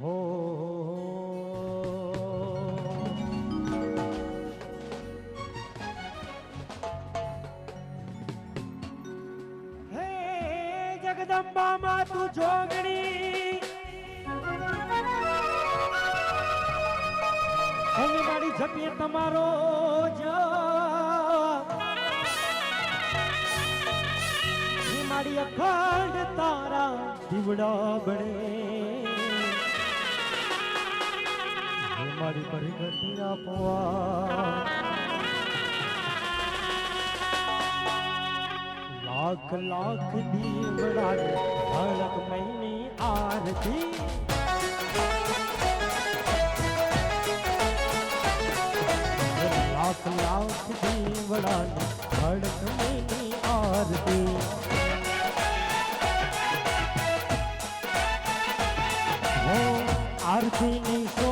હો હે જગદંબા માં તું જોગણી એની મારી જપીએ તમારો જ મારી અખંડ તારા દીવડા બને એ મારી પરિગતિ આપવા લાખ લાખ દીવડા ધડક મૈની આરતી લાખ લાખ દીવડા ધડક મૈની આરતી Thank you.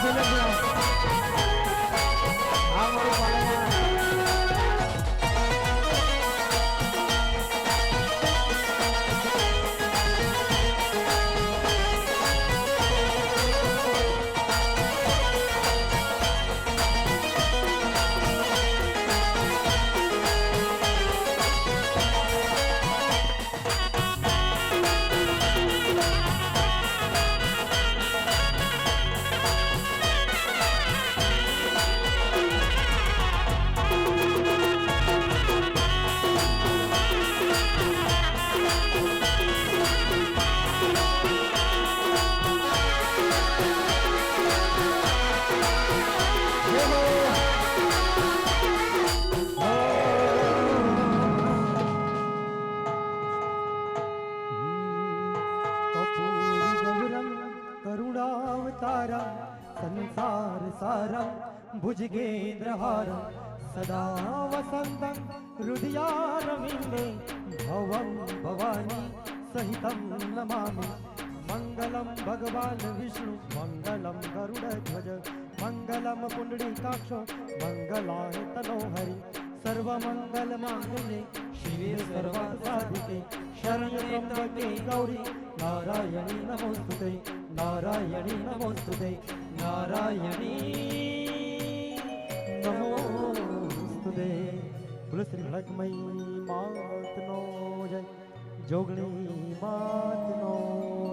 Absolutely. सारं भुजगेन्द्रहारं सदा वसन्तं हृदयारविन्दे भवं भवानी सहितं नमामि। मङ्गलं भगवान् विष्णु मङ्गलं गरुडध्वज मङ्गलं पुण्डरीकाक्षो मङ्गलाय तनोहरि सर्वमङ्गलमाङ्गले शिवे सर्वासाधिके शरण्यत्र्यम्बके गौरी नारायणी नमोस्तुते नारायणी नमोस्तुते। नारायणी। नमोस्तुते। तुलसी भड़कमई मात नो जय। जोगणी मात नो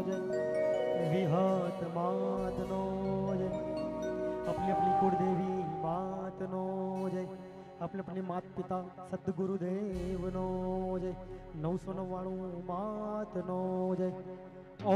जय। विहत मात नो जय। अपनी अपनी कुलदेवी मात नो जय। अपने अपने मात पिता सतगुरुदेव नो जय। नौ सौ नव्वाणु मात नो जय। ओ